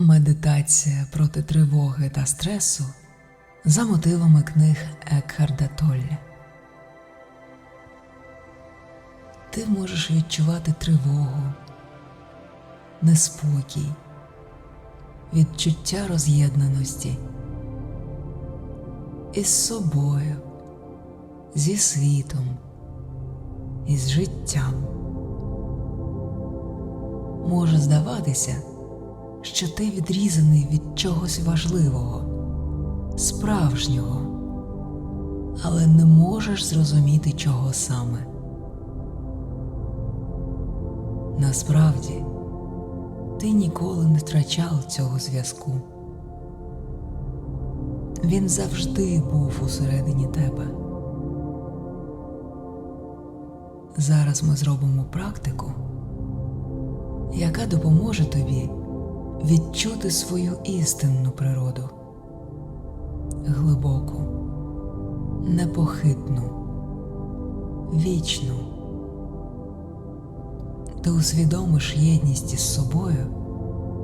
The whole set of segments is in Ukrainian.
Медитація проти тривоги та стресу за мотивами книг Екхарда Толля. Ти можеш відчувати тривогу, неспокій, відчуття роз'єднаності із собою, зі світом, із життям. Може здаватися, що ти відрізаний від чогось важливого, справжнього, але не можеш зрозуміти, чого саме. Насправді, ти ніколи не втрачав цього зв'язку. Він завжди був усередині тебе. Зараз ми зробимо практику, яка допоможе тобі відчути свою істинну природу, глибоку, непохитну, вічну. Ти усвідомиш єдність із собою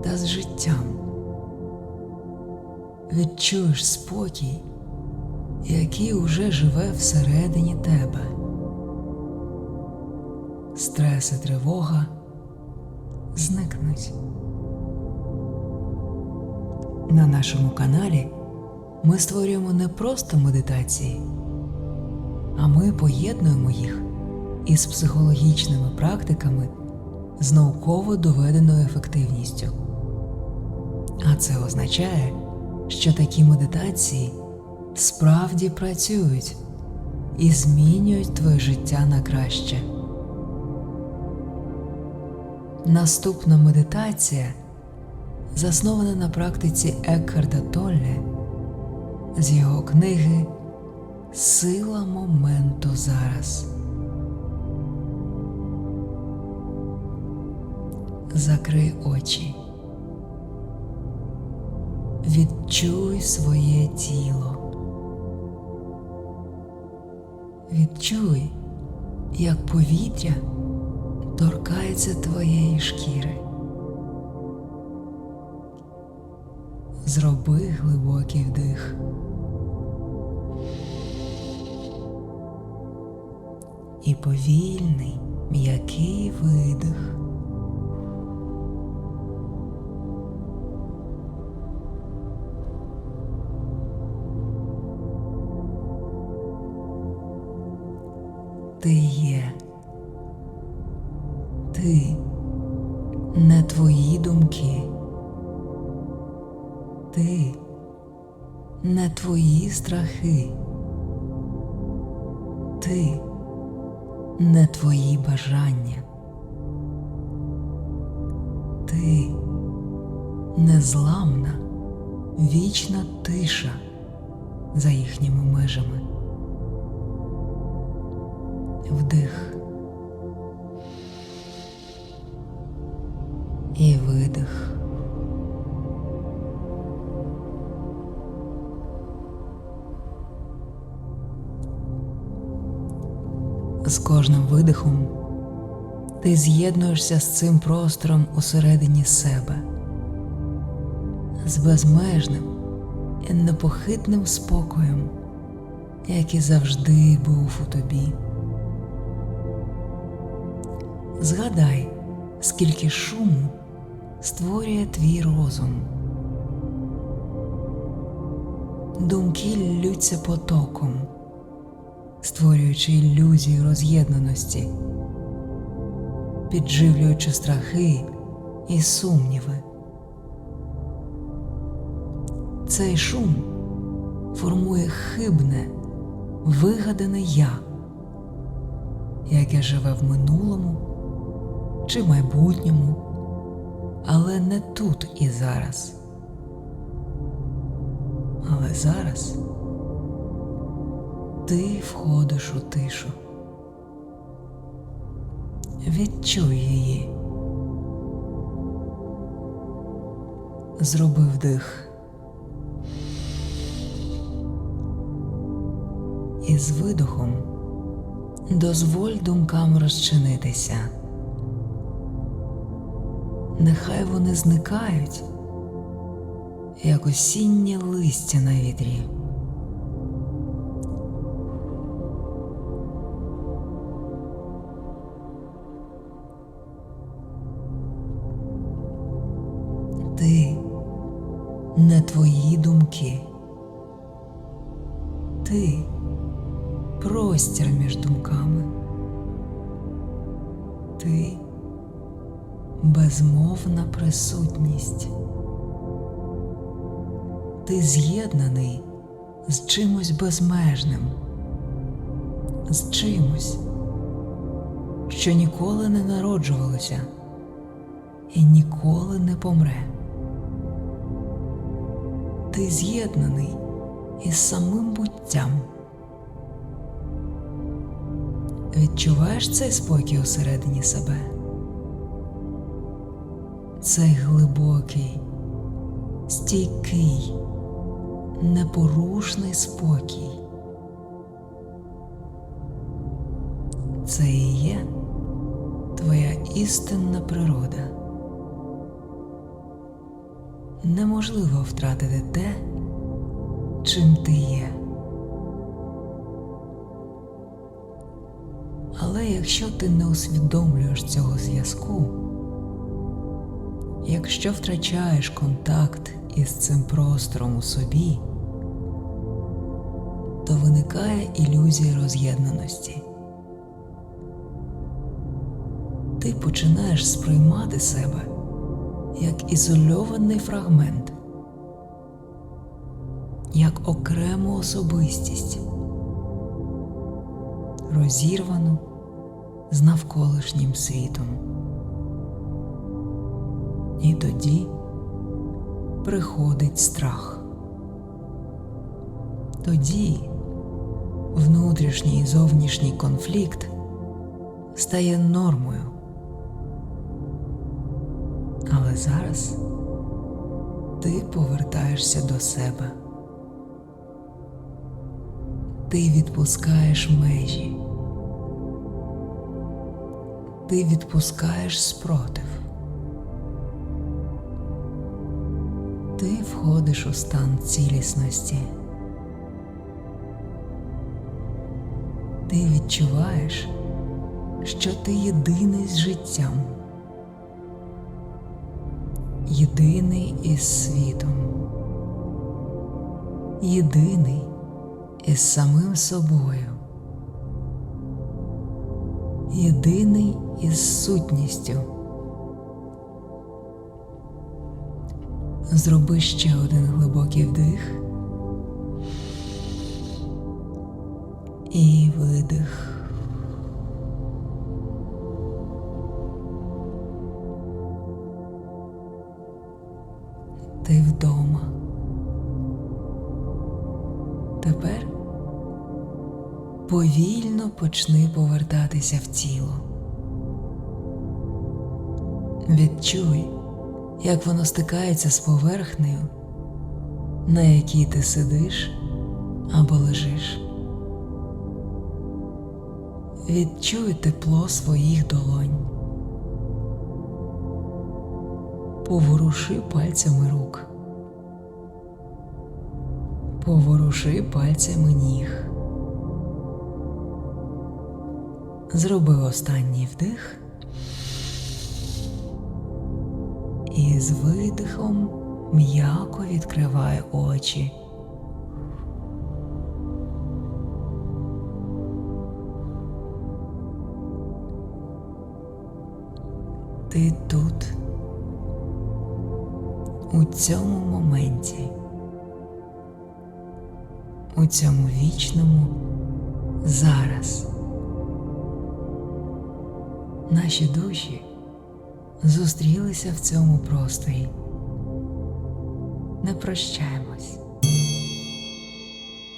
та з життям. Відчуєш спокій, який уже живе всередині тебе. Стрес і тривога зникнуть. На нашому каналі ми створюємо не просто медитації, а ми поєднуємо їх із психологічними практиками з науково доведеною ефективністю. А це означає, що такі медитації справді працюють і змінюють твоє життя на краще. Наступна медитація заснована на практиці Екхарда Толле з його книги Сила моменту зараз. Закрий очі. Відчуй своє тіло. Відчуй, як повітря торкається твоєї шкіри. Зроби глибокий вдих. І повільний, м'який видих. Ти є. Ти не твої думки. Ти не твої страхи. Ти не твої бажання. Ти незламна, вічна тиша за їхніми межами. Вдих. І видих. З кожним видихом ти з'єднуєшся з цим простором усередині себе, з безмежним і непохитним спокоєм, який завжди був у тобі. Згадай, скільки шуму створює твій розум. Думки ллються потоком, створюючи ілюзію роз'єднаності, підживлюючи страхи і сумніви. Цей шум формує хибне, вигадане я, яке живе в минулому чи майбутньому, але не тут і зараз. Але зараз ти входиш у тишу. Відчуй її. Зроби вдих. І з видохом дозволь думкам розчинитися. Нехай вони зникають як осіннє листя на вітрі. Твої думки. Ти простір між думками. Ти безмовна присутність. Ти з'єднаний з чимось безмежним, з чимось, що ніколи не народжувалося і ніколи не помре. Ти з'єднаний із самим буттям. Відчуваєш цей спокій усередині себе? Цей глибокий, стійкий, непорушний спокій. Це і є твоя істинна природа. Неможливо втратити те, чим ти є. Але якщо ти не усвідомлюєш цього зв'язку, якщо втрачаєш контакт із цим простором у собі, то виникає ілюзія роз'єднаності. Ти починаєш сприймати себе як ізольований фрагмент, як окрему особистість, розірвану з навколишнім світом. І тоді приходить страх. Тоді внутрішній і зовнішній конфлікт стає нормою. Але зараз ти повертаєшся до себе. Ти відпускаєш межі. Ти відпускаєш спротив. Ти входиш у стан цілісності. Ти відчуваєш, що ти єдиний з життям, єдиний із світом, єдиний із самим собою, єдиний із сутністю. Зроби ще один глибокий вдих і видих. Повільно почни повертатися в тіло. Відчуй, як воно стикається з поверхнею, на якій ти сидиш або лежиш. Відчуй тепло своїх долонь. Поворуши пальцями рук. Поворуши пальцями ніг. Зроби останній вдих. І з видихом м'яко відкривай очі. Ти тут, у цьому моменті, у цьому вічному зараз. Наші душі зустрілися в цьому просторі. Не прощаємось.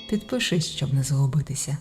Підпишись, щоб не загубитися.